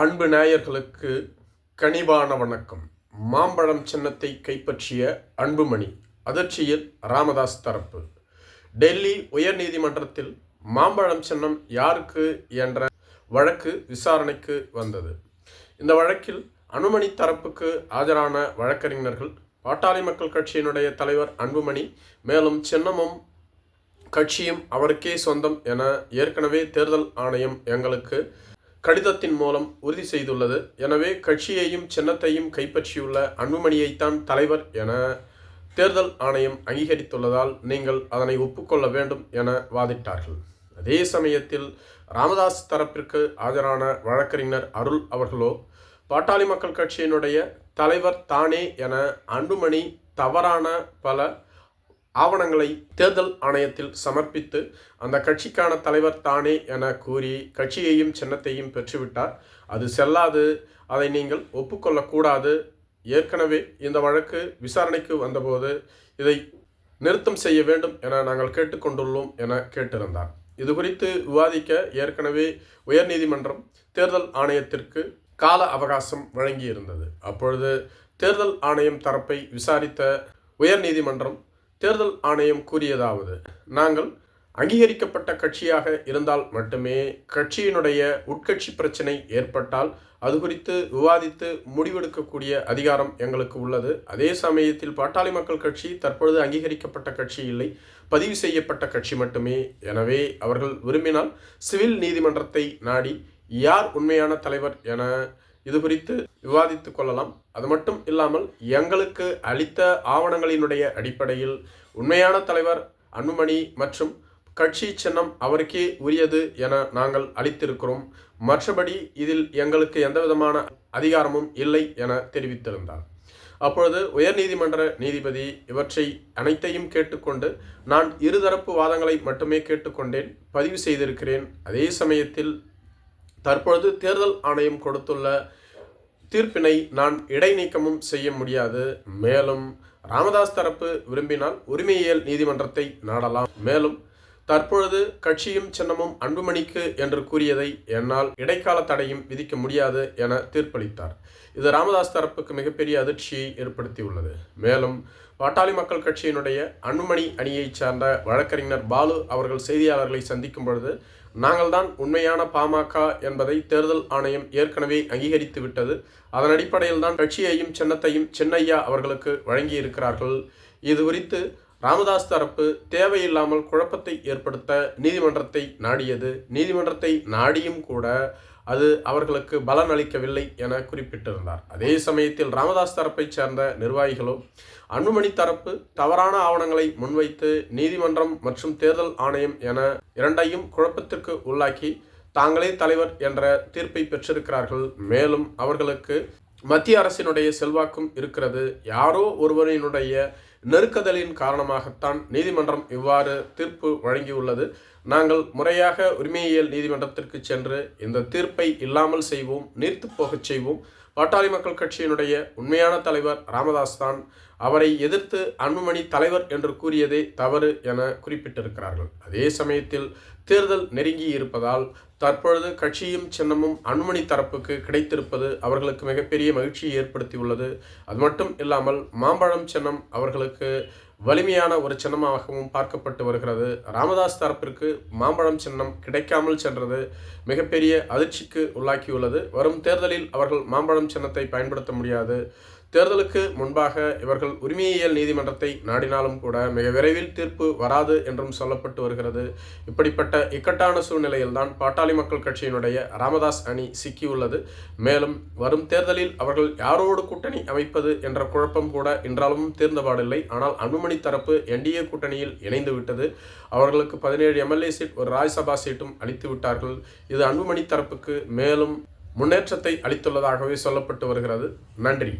அன்பு நேயர்களுக்கு கனிவான வணக்கம். மாம்பழம் சின்னத்தை கைப்பற்றிய அன்புமணி அதிர்ச்சியில் ராமதாஸ் தரப்பு. டெல்லி உயர்நீதிமன்றத்தில் மாம்பழம் சின்னம் யாருக்கு என்ற வழக்கு விசாரணைக்கு வந்தது. இந்த வழக்கில் அனுமணி தரப்புக்கு ஆஜரான வழக்கறிஞர்கள் பாட்டாளி மக்கள் கட்சியினுடைய தலைவர் அன்புமணி மேலும் சின்னமும் கட்சியும் அவருக்கே சொந்தம் என ஏற்கனவே தேர்தல் ஆணையம் எங்களுக்கு கடிதத்தின் மூலம் உறுதி செய்துள்ளது. எனவே கட்சியையும் சின்னத்தையும் கைப்பற்றியுள்ள அன்புமணியைத்தான் தலைவர் என தேர்தல் ஆணையம் அங்கீகரித்துள்ளதால் நீங்கள் அதனை ஒப்புக்கொள்ள வேண்டும் என வாதிட்டார்கள். அதே சமயத்தில் ராமதாஸ் தரப்பிற்கு ஆஜரான வழக்கறிஞர் அருள் அவர்களோ பாட்டாளி மக்கள் கட்சியினுடைய தலைவர் தானே என அன்புமணி தவறான பல ஆவணங்களை தேர்தல் ஆணையத்தில் சமர்ப்பித்து அந்த கட்சிக்கான தலைவர் தானே என கூறி கட்சியையும் சின்னத்தையும் பெற்றுவிட்டார். அது செல்லாது. அதை நீங்கள் ஒப்புக்கொள்ளக்கூடாது. ஏற்கனவே இந்த வழக்கு விசாரணைக்கு வந்தபோது இதை நிறுத்தம் செய்ய வேண்டும் என நாங்கள் கேட்டுக்கொண்டுள்ளோம் என கேட்டிருந்தார். இது குறித்து விவாதிக்க ஏற்கனவே உயர்நீதிமன்றம் தேர்தல் ஆணையத்திற்கு கால அவகாசம் வழங்கியிருந்தது. அப்பொழுது தேர்தல் ஆணையம் தரப்பை விசாரித்த உயர்நீதிமன்றம் தேர்தல் ஆணையம் கூறியதாவது நாங்கள் அங்கீகரிக்கப்பட்ட கட்சியாக இருந்தால் மட்டுமே கட்சியினுடைய உட்கட்சி பிரச்சனை ஏற்பட்டால் அது குறித்து விவாதித்து முடிவெடுக்கக்கூடிய அதிகாரம் எங்களுக்கு உள்ளது. அதே சமயத்தில் பாட்டாளி மக்கள் கட்சி தற்பொழுது அங்கீகரிக்கப்பட்ட கட்சி இல்லை. பதிவு செய்யப்பட்ட கட்சி மட்டுமே. எனவே அவர்கள் விரும்பினால் சிவில் நீதிமன்றத்தை நாடி யார் உண்மையான தலைவர் என இது குறித்து விவாதித்து கொள்ளலாம். அது மட்டும் இல்லாமல் எங்களுக்கு அளித்த ஆவணங்களினுடைய அடிப்படையில் உண்மையான தலைவர் அன்புமணி மற்றும் கட்சி சின்னம் அவருக்கே உரியது என நாங்கள் அளித்திருக்கிறோம். மற்றபடி இதில் எங்களுக்கு எந்த விதமான அதிகாரமும் இல்லை என தெரிவித்திருந்தார். அப்பொழுது உயர்நீதிமன்ற நீதிபதி இவற்றை அனைத்தையும் கேட்டுக்கொண்டு நான் இருதரப்பு வாதங்களை மட்டுமே கேட்டுக்கொண்டேன் பதிவு செய்திருக்கிறேன். அதே சமயத்தில் தற்பொழுது தேர்தல் ஆணையம் கொடுத்துள்ள தீர்ப்பினை நான் இடைநீக்கமும் செய்ய முடியாது. மேலும் ராமதாஸ் தரப்பு விரும்பினால் உரிமையியல் நீதிமன்றத்தை நாடலாம். மேலும் தற்பொழுது கட்சியும் சின்னமும் அன்புமணிக்கு என்று கூறியதை என்னால் இடைக்கால தடையும் விதிக்க முடியாது என தீர்ப்பளித்தார். இது ராமதாஸ் தரப்புக்கு மிகப்பெரிய அதிர்ச்சியை ஏற்படுத்தியுள்ளது. மேலும் பாட்டாளி மக்கள் கட்சியினுடைய அன்புமணி அணியைச் சார்ந்த வழக்கறிஞர் பாலு அவர்கள் செய்தியாளர்களை சந்திக்கும் பொழுது நாங்கள் தான் உண்மையான பாமக என்பதை தேர்தல் ஆணையம் ஏற்கனவே அங்கீகரித்து விட்டது. அதன் அடிப்படையில் தான் கட்சியையும் சின்னத்தையும் சின்னையா அவர்களுக்கு வழங்கியிருக்கிறார்கள். இது குறித்து ராமதாஸ் தரப்பு தேவையில்லாமல் குழப்பத்தை ஏற்படுத்த நீதிமன்றத்தை நாடியது. நீதிமன்றத்தை நாடியும் கூட அது அவர்களுக்கு பலன் அளிக்கவில்லை என குறிப்பிட்டிருந்தார். அதே சமயத்தில் ராமதாஸ் தரப்பைச் சேர்ந்த நிர்வாகிகளும் அன்புமணி தரப்பு தவறான ஆவணங்களை முன்வைத்து நீதிமன்றம் மற்றும் தேர்தல் ஆணையம் என இரண்டையும் குழப்பத்திற்கு உள்ளாக்கி தாங்களே தலைவர் என்ற தீர்ப்பை பெற்றிருக்கிறார்கள். மேலும் அவர்களுக்கு மத்திய அரசினுடைய செல்வாக்கும் இருக்கிறது. யாரோ ஒருவரினுடைய நெருக்கதலின் காரணமாகத்தான் நீதிமன்றம் இவ்வாறு தீர்ப்பு வழங்கியுள்ளது. நாங்கள் முறையாக உரிமையியல் நீதிமன்றத்திற்கு சென்று இந்த தீர்ப்பை இல்லாமல் செய்வோம் நீர்த்து போகச் செய்வோம். பாட்டாளி மக்கள் கட்சியினுடைய உண்மையான தலைவர் ராமதாஸ் தான் அவரை எதிர்த்து அன்புமணி தலைவர் என்று கூறியதே தவறு என குறிப்பிட்டிருக்கிறார்கள். அதே சமயத்தில் தேர்தல் நெருங்கி இருப்பதால் தற்பொழுது கட்சியும் சின்னமும் அன்புமணி தரப்புக்கு கிடைத்திருப்பது அவர்களுக்கு மிகப்பெரிய மகிழ்ச்சியை ஏற்படுத்தியுள்ளது. அது மட்டும் இல்லாமல் மாம்பழம் சின்னம் அவர்களுக்கு வலிமையான ஒரு சின்னமாகவும் பார்க்கப்பட்டு வருகிறது. ராமதாஸ் தரப்பிற்கு மாம்பழம் சின்னம் கிடைக்காமல் சென்றது மிகப்பெரிய அதிர்ச்சிக்கு உள்ளாக்கியுள்ளது. வரும் தேர்தலில் அவர்கள் மாம்பழம் சின்னத்தை பயன்படுத்த முடியாது. தேர்தலுக்கு முன்பாக இவர்கள் உரிமையியல் நீதிமன்றத்தை நாடினாலும் கூட மிக விரைவில் தீர்ப்பு வராது என்றும் சொல்லப்பட்டு வருகிறது. இப்படிப்பட்ட இக்கட்டான சூழ்நிலையில்தான் பாட்டாளி மக்கள் கட்சியினுடைய ராமதாஸ் அணி சிக்கியுள்ளது. மேலும் வரும் தேர்தலில் அவர்கள் யாரோடு கூட்டணி அமைப்பது என்ற குழப்பம் கூட இன்றாலும் தீர்ந்தபாடில்லை ஆனால் அன்புமணி தரப்பு என்டிஏ கூட்டணியில் இணைந்து விட்டது. அவர்களுக்கு பதினேழு எம்எல்ஏ சீட் ஒரு ராஜ்யசபா சீட்டும் அளித்து விட்டார்கள். இது அன்புமணி தரப்புக்கு மேலும் முன்னேற்றத்தை அளித்துள்ளதாகவே சொல்லப்பட்டு வருகிறது. நன்றி.